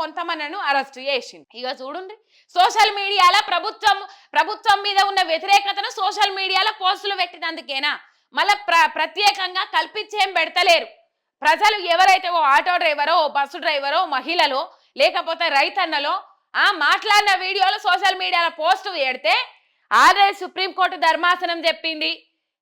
కొంతమందిను arrest చేసింది ఇక చూడండి సోషల్ మీడియాలో ప్రభుత్వం ప్రభుత్వం మీద ఉన్న వ్యతిరేకతను సోషల్ మీడియాలో పోస్టులు పెట్టినందుకేనా? మళ్ళీ ప్ర ప్రత్యేకంగా కల్పించేం పెడతలేరు. ప్రజలు ఎవరైతే ఓ ఆటో డ్రైవరో ఓ బస్సు డ్రైవరో మహిళలో లేకపోతే రైతన్నలో ఆ మాట్లాడిన వీడియోలో సోషల్ మీడియాలో పోస్ట్ పెడితే ఆల్రెడీ సుప్రీంకోర్టు ధర్మాసనం చెప్పింది.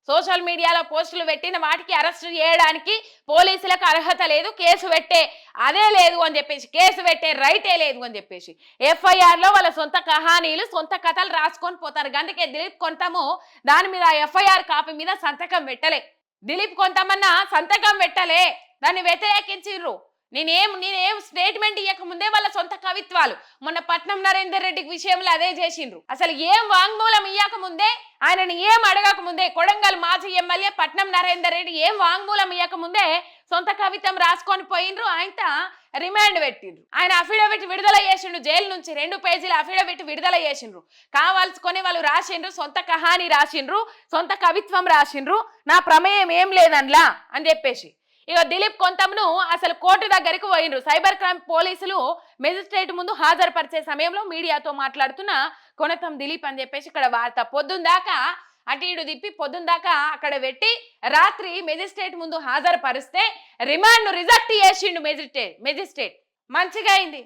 సోషల్ మీడియాలో పోస్టులు పెట్టిన వాటికి అరెస్ట్ చేయడానికి పోలీసులకు అర్హత లేదు కేసు పెట్టే అదే లేదు అని చెప్పేసి కేసు పెట్టే రైటే లేదు అని చెప్పేసి. ఎఫ్ఐఆర్లో వాళ్ళ సొంత కహానీలు సొంత కథలు రాసుకొని పోతారు. అందుకే దిలీప్ కొంతము దాని మీద ఎఫ్ఐఆర్ కాపీ మీద సంతకం పెట్టలే. దిలీప్ కొంతమన్నా సంతకం పెట్టలే. దాన్ని వ్యతిరేకించిర్రు. నేనేం నేనేం స్టేట్మెంట్ ఇవ్వక ముందే వాళ్ళ సొంత కవిత్వాలు. మొన్న పట్నం నరేందర్ రెడ్డి విషయంలో అదే చేసిండ్రు. అసలు ఏం వాంగ్మూలం ఇయ్యక ముందే ఆయనని ఏం అడగక ముందే కొడంగల్ మాజీ ఎమ్మెల్యే పట్నం నరేందర్ రెడ్డి ఏం వాంగ్మూలం ఇయ్యక ముందే సొంత కవిత్వం రాసుకొని పోయిండ్రు ఆయన రిమాండ్ పెట్టిండ్రు. ఆయన అఫిడవిట్ విడుదల చేసిండ్రు జైలు నుంచి రెండు పేజీల అఫిడవిట్ విడుదల చేసిండ్రు. కావాల్సుకొని వాళ్ళు రాసిండ్రు సొంత కహాని రాసిండ్రు సొంత కవిత్వం రాసిండ్రు నా ప్రమేయం ఏం లేదన్లా అని చెప్పేసి. ఇక దిలీప్ కొంతమును అసలు కోర్టు దగ్గరికి పోయిండ్రు. సైబర్ క్రైమ్ పోలీసులు మెజిస్ట్రేట్ ముందు హాజరుపరిచే సమయంలో మీడియాతో మాట్లాడుతున్న కొనతం దిలీప్ అని చెప్పేసి ఇక్కడ వార్త పొద్దున్న దాకా అటు ఇటు తిప్పి పొద్దున్న దాకా అక్కడ పెట్టి రాత్రి మెజిస్ట్రేట్ ముందు హాజరుపరిస్తే రిమాండ్ రిజెక్ట్ చేసిండు మెజిస్ట్రేట్ మెజిస్ట్రేట్. మంచిగా అయింది.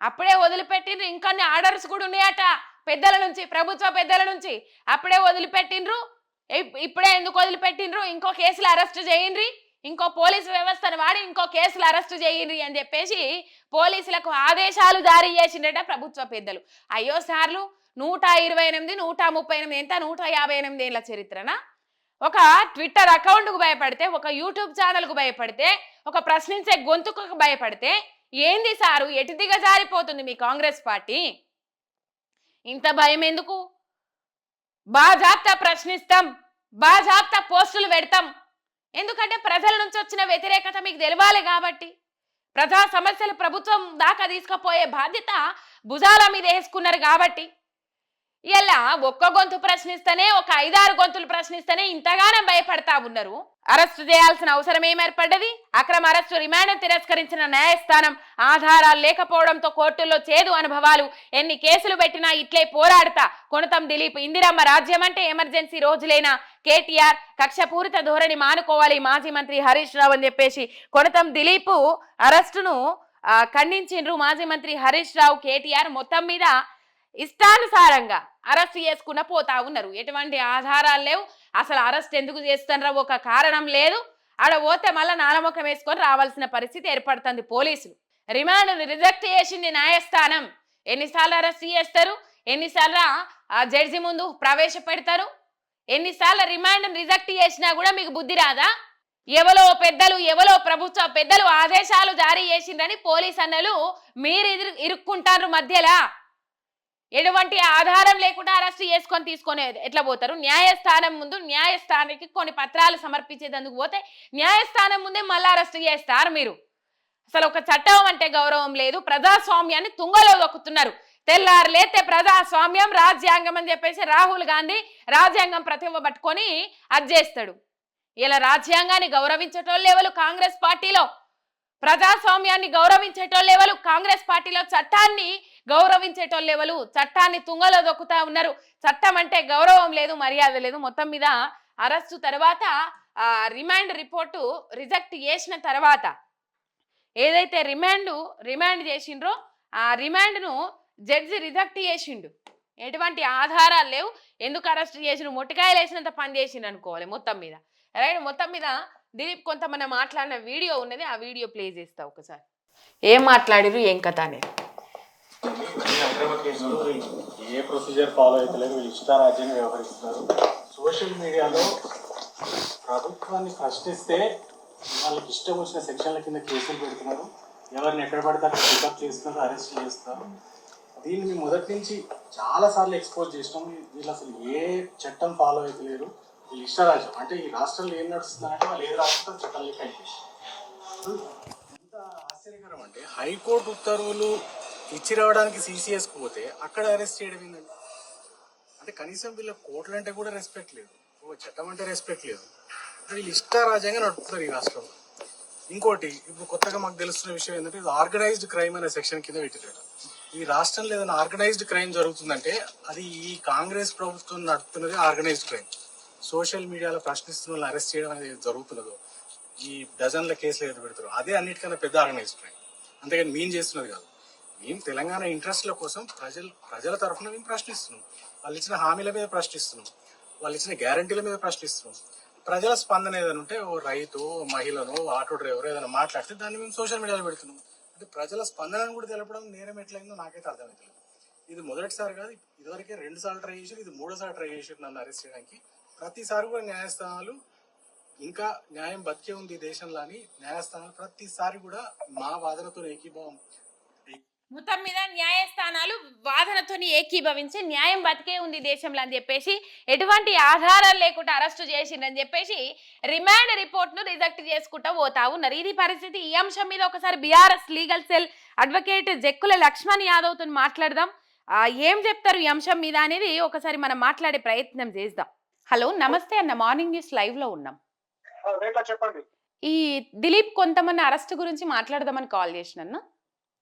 అప్పుడే వదిలిపెట్టిండ్రు. ఇంకొన్ని ఆర్డర్స్ కూడా ఉన్నాయట పెద్దల నుంచి ప్రభుత్వ పెద్దల నుంచి. అప్పుడే వదిలిపెట్టిండ్రు. ఇప్పుడే ఎందుకు వదిలిపెట్టిండ్రు? ఇంకో కేసులు అరెస్ట్ చేయండి ఇంకో పోలీసు వ్యవస్థను వాడి ఇంకో కేసులు అరెస్ట్ చేయండి అని చెప్పేసి పోలీసులకు ఆదేశాలు జారీ చేసిండట ప్రభుత్వ పెద్దలు. అయ్యో సార్లు నూట ఇరవై ఎనిమిది నూట ముప్పై ఎనిమిది ఎంత? నూట యాభై ఎనిమిది ఏళ్ళ చరిత్రనా? ఒక ట్విట్టర్ అకౌంట్కు భయపడితే ఒక యూట్యూబ్ ఛానల్కు భయపడితే ఒక ప్రశ్నించే గొంతుకు భయపడితే ఏంది సారు? ఎటు దిగజారిపోతుంది మీ కాంగ్రెస్ పార్టీ? ఇంత భయం ఎందుకు? బాజాప్తా ప్రశ్నిస్తాం బాజాప్తా పోస్టులు పెడతాం ఎందుకంటే ప్రజల నుంచి వచ్చిన వ్యతిరేకత మీకు తెలవాలి కాబట్టి. ప్రజా సమస్యలు ప్రభుత్వం దాకా తీసుకుపోయే బాధ్యత భుజాల మీద వేసుకున్నారు కాబట్టి. ఇలా ఒక్క గొంతు ప్రశ్నిస్తేనే ఒక ఐదారు గొంతులు ప్రశ్నిస్తేనే ఇంతగానో భయపడతా ఉన్నారు. అరెస్టు చేయాల్సిన అవసరం ఏమేర్పడ్డది అక్రమ అరెస్టు రిమాండ్ తిరస్కరించిన న్యాయస్థానం ఆధారాలు లేకపోవడంతో కోర్టుల్లో చేదు అనుభవాలు. ఎన్ని కేసులు పెట్టినా ఇట్లే పోరాడతా. కొనతం దిలీప్ ఇందిరమ్మ రాజ్యం అంటే ఎమర్జెన్సీ రోజులైనా? కేటీఆర్ కక్షపూరిత ధోరణి మానుకోవాలి మాజీ మంత్రి హరీష్ రావు అని చెప్పేసి కొనతం దిలీప్ అరెస్టును ఖండించిండ్రు మాజీ మంత్రి హరీష్ రావు కేటీఆర్ మొత్తం మీద ఇష్టానుసారంగా అరెస్ట్ చేసుకున్న పోతా ఉన్నారు. ఎటువంటి ఆధారాలు లేవు. అసలు అరెస్ట్ ఎందుకు చేస్తున్నారో ఒక కారణం లేదు. ఆడ పోతే మళ్ళీ నానముఖం వేసుకొని రావాల్సిన పరిస్థితి ఏర్పడుతుంది పోలీసులు. రిమాండ్ను రిజెక్ట్ చేసింది న్యాయస్థానం. ఎన్నిసార్లు అరెస్ట్ చేస్తారు? ఎన్నిసార్లు ఆ జడ్జి ముందు ప్రవేశపెడతారు? ఎన్నిసార్లు రిమాండ్ రిజెక్ట్ చేసినా కూడా మీకు బుద్ధి రాదా? ఎవలో పెద్దలు ఎవలో ప్రభుత్వ పెద్దలు ఆదేశాలు జారీ చేసిండ్రని పోలీస్ అన్నలు మీరు ఇరు ఇరుక్కుంటారు మధ్యలా. ఎటువంటి ఆధారం లేకుండా అరెస్ట్ చేసుకొని తీసుకొని ఎట్లా పోతారు? న్యాయస్థానం ముందు న్యాయస్థానానికి కొన్ని పత్రాలు సమర్పించేందుకు పోతే న్యాయస్థానం ముందే మళ్ళీ అరెస్ట్ చేస్తారు మీరు. అసలు ఒక చట్టం అంటే గౌరవం లేదు. ప్రజాస్వామ్యాన్ని తుంగలో దొక్కుతున్నారు. తెల్లారు లేతే ప్రజాస్వామ్యం రాజ్యాంగం అని చెప్పేసి రాహుల్ గాంధీ రాజ్యాంగం ప్రతిభ పట్టుకొని అది చేస్తాడు. ఇలా రాజ్యాంగాన్ని గౌరవించేటోళ్ళు ఎవరు? కాంగ్రెస్ పార్టీలో ప్రజాస్వామ్యాన్ని గౌరవించేటోళ్ళు ఎవరు? కాంగ్రెస్ పార్టీలో చట్టాన్ని గౌరవించేటోళ్ళు ఎవరు? చట్టాన్ని తుంగలో దొక్కుతా ఉన్నారు. చట్టం అంటే గౌరవం లేదు మర్యాద లేదు. మొత్తం మీద అరెస్టు తర్వాత ఆ రిమాండ్ రిపోర్టు రిజెక్ట్ చేసిన తర్వాత ఏదైతే రిమాండ్ రిమాండ్ చేసిండ్రో ఆ రిమాండ్ను జడ్జి రిజెక్ట్ చేసిండు. ఎటువంటి ఆధారాలు లేవు. ఎందుకు అరెస్ట్ చేసిన మొట్టికాయలు వేసినంత పని చేసిండు అనుకోవాలి మొత్తం మీద. రైట్ మొత్తం మీద దిలీప్ కొంతమంది మాట్లాడిన వీడియో ఉన్నది ఆ వీడియో ప్లే చేస్తా ఒకసారి. ఏం మాట్లాడిరు ఏం కథ అనేది? ఈ అక్రమ కేసులు ఏ ప్రొసీజర్ ఫాలో అవుతలేదు వీళ్ళు ఇష్టారాజ్యంగా వ్యవహరిస్తున్నారు. సోషల్ మీడియాలో ప్రభుత్వాన్ని ప్రశ్నిస్తే వాళ్ళకి ఇష్టం వచ్చిన సెక్షన్ల కింద కేసులు పెడుతున్నారు. ఎవరిని ఎక్కడ పడితే అక్కడ పికప్ చేస్తున్నారు అరెస్ట్ చేస్తున్నారు. దీన్ని మేము మొదటి నుంచి చాలా సార్లు ఎక్స్పోజ్ చేసినాం. వీళ్ళు అసలు ఏ చట్టం ఫాలో అవుతలేరు వీళ్ళు ఇష్టరాజ్యం అంటే ఈ రాష్ట్రంలో ఏం నడుస్తుందంటే వాళ్ళు ఏ రాష్ట్రంలో చట్టం లెక్క ఎంత ఆశ్చర్యకరం అంటే హైకోర్టు ఉత్తర్వులు ఇచ్చి రావడానికి సీసీఎస్కి పోతే అక్కడ అరెస్ట్ చేయడం ఏంటండి అంటే కనీసం వీళ్ళ కోర్టులు అంటే కూడా రెస్పెక్ట్ లేదు. ఓ చట్టం అంటే రెస్పెక్ట్ లేదు. వీళ్ళు ఇష్టారాజ్యంగా నడుపుతారు ఈ రాష్ట్రంలో. ఇంకోటి ఇప్పుడు కొత్తగా మాకు తెలుస్తున్న విషయం ఏంటంటే ఇది ఆర్గనైజ్డ్ క్రైమ్ అనే సెక్షన్ కింద పెట్టారు ఈ రాష్ట్రంలో ఏదైనా ఆర్గనైజ్డ్ క్రైమ్ జరుగుతుందంటే అది ఈ కాంగ్రెస్ ప్రభుత్వం నడుపుతున్నది ఆర్గనైజ్డ్ క్రైమ్ సోషల్ మీడియాలో ప్రశ్నిస్తున్న వాళ్ళని అరెస్ట్ చేయడం అనేది జరుగుతున్నదో ఈ డజన్ల కేసులు ఏదో పెడతారు అదే అన్నిటికన్నా పెద్ద ఆర్గనైజ్డ్ క్రైమ్ అంతేగాని మేము చేస్తున్నది కాదు. మేము తెలంగాణ ఇంట్రెస్ట్ల కోసం ప్రజలు ప్రజల తరఫున మేము ప్రశ్నిస్తున్నాం. వాళ్ళు ఇచ్చిన హామీల మీద ప్రశ్నిస్తున్నాం. వాళ్ళు ఇచ్చిన గ్యారంటీల మీద ప్రశ్నిస్తున్నాం. ప్రజల స్పందన ఏదైనా ఉంటే ఓ రైతు మహిళను ఆటో డ్రైవర్ ఏదైనా మాట్లాడితే దాన్ని మేము సోషల్ మీడియాలో పెడుతున్నాం. అంటే ప్రజల స్పందనను కూడా తెలపడం నేరం ఎట్లయిందో నాకైతే అర్థమవుతుంది ఇది మొదటిసారి కాదు ఇదివరకే రెండు సార్లు ట్రై చేసి ఇది మూడోసారి ట్రై చేసి నన్ను అరెస్ట్ చేయడానికి. ప్రతిసారి కూడా న్యాయస్థానాలు ఇంకా న్యాయం బతికే ఉంది ఈ దేశంలో అని న్యాయస్థానాలు ప్రతిసారి కూడా మా వాదనతో ఏకీభావం. మొత్తం మీద న్యాయస్థానాలు వాదనతోని ఏకీభవించి న్యాయం బతికే ఉంది దేశంలో అని చెప్పేసి ఎటువంటి ఆధారాలు లేకుండా అరెస్టు చేసిండ్రని చెప్పేసి రిమాండ్ రిపోర్ట్ను రిజెక్ట్ చేసుకుంటూ పోతా ఉన్నారు. ఇది పరిస్థితి ఈ అంశం మీద ఒకసారి BRS legal cell advocate Jakkula Laxman యాదవ్తో మాట్లాడదాం ఏం చెప్తారు ఈ అంశం మీద అనేది ఒకసారి మనం మాట్లాడే ప్రయత్నం చేద్దాం. హలో నమస్తే అన్న. మార్నింగ్ న్యూస్ లైవ్లో ఉన్నాం చెప్పండి. ఈ దిలీప్ కొంతమంది అరెస్ట్ గురించి మాట్లాడదామని కాల్ చేసిన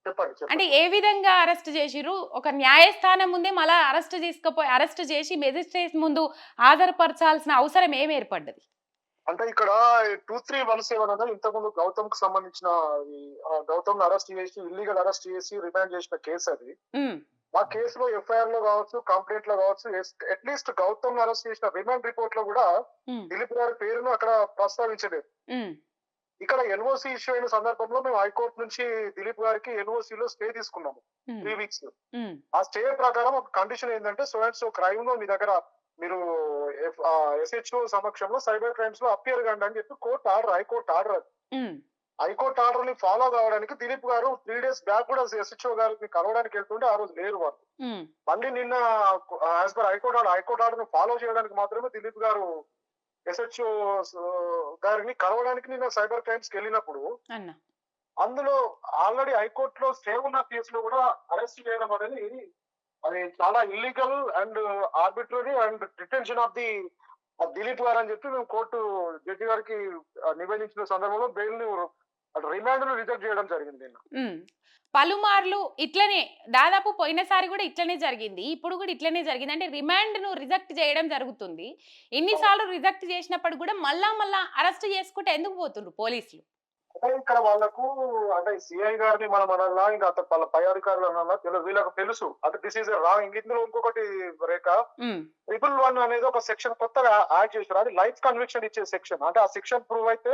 చెప్పండి అంటే ఏ విధంగా అరెస్ట్ చేసిరు ఒక న్యాయస్థానం ముందే మళ్ళా అరెస్ట్ తీసుకుపోయి అరెస్ట్ చేసి మెజిస్ట్రేట్ ముందు హాజరుపరచాల్సిన అవసరం ఏం ఏర్పడ్డది? అంటే ఇక్కడ టూ త్రీ వన్ సెవెన్ అనేది ఇంతకుముందు గౌతమ్కు సంబంధించిన గౌతమ్ అరెస్ట్ చేసి ఇల్లీగల్ అరెస్ట్ చేసి రిమాండ్ చేసిన కేసు అది. ఆ కేసులో ఎఫ్ఐఆర్లో కావచ్చు కంప్లైంట్లో కావచ్చు అట్లీస్ట్ గౌతమ్ అరెస్ట్ చేసిన రిమాండ్ రిపోర్ట్లో కూడా దిలీప్ గారి పేరును అక్కడ ప్రస్తావించలేదు. ఇక్కడ ఎన్ఓసి ఇష్యూ అయిన సందర్భంలో మేము హైకోర్టు నుంచి దిలీప్ గారికి ఎన్ఓసి లో స్టే తీసుకున్నాము. త్రీ వీక్స్ ఉమ్, ఆ స్టే ప్రకారం ఒక కండిషన్ ఏంటంటే సో అండ్ సో క్రైమ్లో మీ దగ్గర మీరు ఎస్హెచ్ఓ సమక్షంలో సైబర్ క్రైమ్స్లో అపియర్ కండి అని చెప్పి court order high court order high court ఆర్డర్ని ఫాలో కావడానికి దిలీప్ గారు త్రీ డేస్ బ్యాక్ కూడా ఎస్హెచ్ఓ గారిని కలవడానికి వెళ్తుంటే ఆ రోజు లేరు వాళ్ళు. ఉమ్, మళ్ళీ నిన్న as per high court order high court ఆర్డర్ని ఫాలో చేయడానికి మాత్రమే దిలీప్ గారు ఎస్హెచ్ఓ గారిని కలవడానికి నిన్న సైబర్ క్రైమ్స్కి వెళ్ళినప్పుడు అందులో ఆల్రెడీ హైకోర్టులో స్టే ఉన్న కేసులో కూడా అరెస్ట్ చేయడం అనేది అది చాలా illegal and arbitrary and detention of the Dilip గారు అని చెప్పి మేము కోర్టు జడ్జి గారికి నివేదించిన సందర్భంలో బెయిల్ని రిమాండ్ను రిజెక్ట్ చేయడం జరిగింది నిన్న. పలుమార్లు ఇట్లనే దాదాపు పోయినసారి కూడా ఇట్లనే జరిగింది. ఇప్పుడు కూడా ఇట్లనే జరిగింది. అంటే రిమాండ్ను రిజెక్ట్ చేయడం జరుగుతుంది. ఎన్నిసార్లు రిజెక్ట్ చేసినప్పుడు కూడా మళ్ళా మళ్ళా అరెస్ట్ చేసుకుంటే ఎందుకు పోతుండ్రు పోలీసులు? ఇక్కడ వాళ్ళకు అంటే సిఐ గారిని మనం అనాలా ఇంకా అంత వాళ్ళ పై అధికారులు అనాలా తెలుసు వీళ్ళకు తెలుసు. అంటే దిస్ ఈస్ రాంగ్ ఇందులో ఇంకొకటి రేఖ ట్రిపుల్ వన్ అనేది ఒక సెక్షన్ కొత్తగా యాడ్ చేశారు. అది లైఫ్ కన్విక్షన్ ఇచ్చే సెక్షన్. అంటే ఆ సెక్షన్ ప్రూవ్ అయితే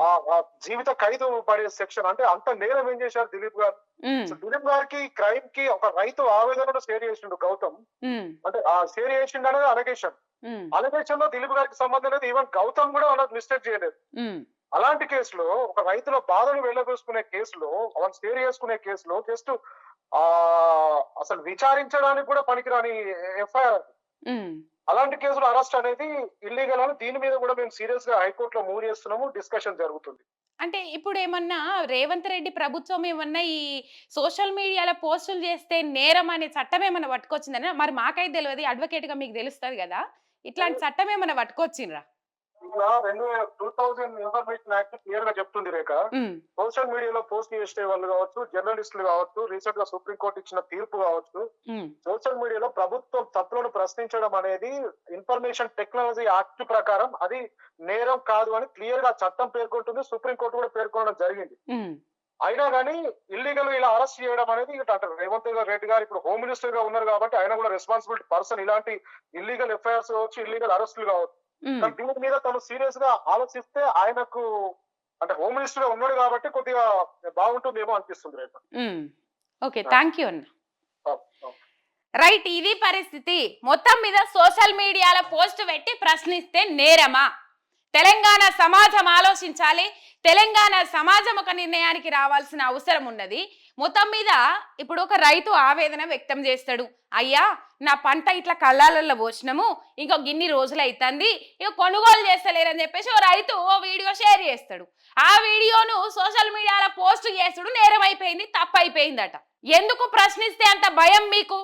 ఆ జీవిత ఖైదు పడే సెక్షన్ అంటే అంత నేరం ఏం చేశారు దిలీప్ గారు? సో దిలీప్ గారికి క్రైమ్కి ఒక రైతు ఆవేదనను షేర్ చేసిండు గౌతమ్. అంటే ఆ షేర్ చేసిండు అనేది అలగేషన్. అలగేషన్లో దిలీప్ గారికి సంబంధం లేదు. ఈవెన్ గౌతమ్ కూడా వాళ్ళకి మిస్టేక్ చేయలేదు. అలాంటి కేసులో ఒక రైతుల బాధను వెళ్ళబోసుకునే కేసులో వాళ్ళు షేర్ చేసుకునే కేసులో జస్ట్ ఆ అసలు విచారించడానికి కూడా పనికిరాని ఎఫ్ఐఆర్. అలాంటి కేసులు అరెస్ట్ అనేది ఇల్లీగల్ అని దీని మీద కూడా మేము సీరియస్గా హైకోర్టులో మూవ్ చేస్తున్నాము డిస్కషన్ జరుగుతుంది. అంటే ఇప్పుడు ఏమన్నా రేవంత్ రెడ్డి ప్రభుత్వం ఏమన్నా ఈ సోషల్ మీడియాలో పోస్టులు చేస్తే నేరం అనే చట్టం ఏమన్నా పట్టుకొచ్చిందని మరి మాకైతే తెలియదు అడ్వకేట్గా మీకు తెలుస్తుంది కదా? ఇట్లాంటి చట్టం ఏమన్నా పట్టుకొచ్చిండ్రా? రెండు టూ థౌజండ్ ఇన్ఫర్మేషన్ యాక్ట్ క్లియర్గా చెప్తుంది రేఖ. సోషల్ మీడియాలో పోస్ట్ చేసే వాళ్ళు కావచ్చు జర్నలిస్టులు కావచ్చు రీసెంట్గా సుప్రీం కోర్టు ఇచ్చిన తీర్పు కావచ్చు సోషల్ మీడియాలో ప్రభుత్వం తప్పులను ప్రశ్నించడం అనేది ఇన్ఫర్మేషన్ టెక్నాలజీ యాక్ట్ ప్రకారం అది నేరం కాదు అని క్లియర్గా చట్టం పేర్కొంటుంది సుప్రీం కోర్టు కూడా పేర్కొనడం జరిగింది. అయినా కానీ ఇల్లీగల్ ఇలా అరెస్ట్ చేయడం అనేది ఇక అంటే రేవంత్ రెడ్డి గారు ఇప్పుడు హోమ్ మినిస్టర్గా ఉన్నారు కాబట్టి ఆయన కూడా రెస్పాన్సిబిలిటీ పర్సన్ ఇలాంటి ఇల్లీగల్ ఎఫ్ఐఆర్స్ కావచ్చు ఇల్లీగల్ అరెస్టులు కావచ్చు. కానీ దీని మీద తను సీరియస్గా ఆలోచిస్తే ఆయనకు అంటే హోమ్ మినిస్టర్గా ఉన్నాడు కాబట్టి కొద్దిగా బాగుంటుందేమో అనిపిస్తుంది రేపు. ఓకే థ్యాంక్ యూ అన్న. ఆ, ఆ. రైట్ ఇది పరిస్థితి. మొత్తం మీద సోషల్ మీడియాలో పోస్ట్ పెట్టి ప్రశ్నిస్తే నేరమా? తెలంగాణ సమాజం ఆలోచించాలి. తెలంగాణ సమాజం ఒక నిర్ణయానికి రావాల్సిన అవసరం ఉన్నది. మొత్తం మీద ఇప్పుడు ఒక రైతు ఆవేదన వ్యక్తం చేస్తాడు. అయ్యా నా పంట ఇట్లా కళ్ళాలలో పోసినాము ఇంకో గిన్ని రోజులు అవుతుంది ఇక కొనుగోలు చేస్తలేరని చెప్పేసి ఓ రైతు ఓ వీడియో షేర్ చేస్తాడు. ఆ వీడియోను సోషల్ మీడియాలో పోస్ట్ చేస్తాడు నేరం అయిపోయింది తప్పు అయిపోయిందట ఎందుకు ప్రశ్నిస్తే అంత భయం మీకు?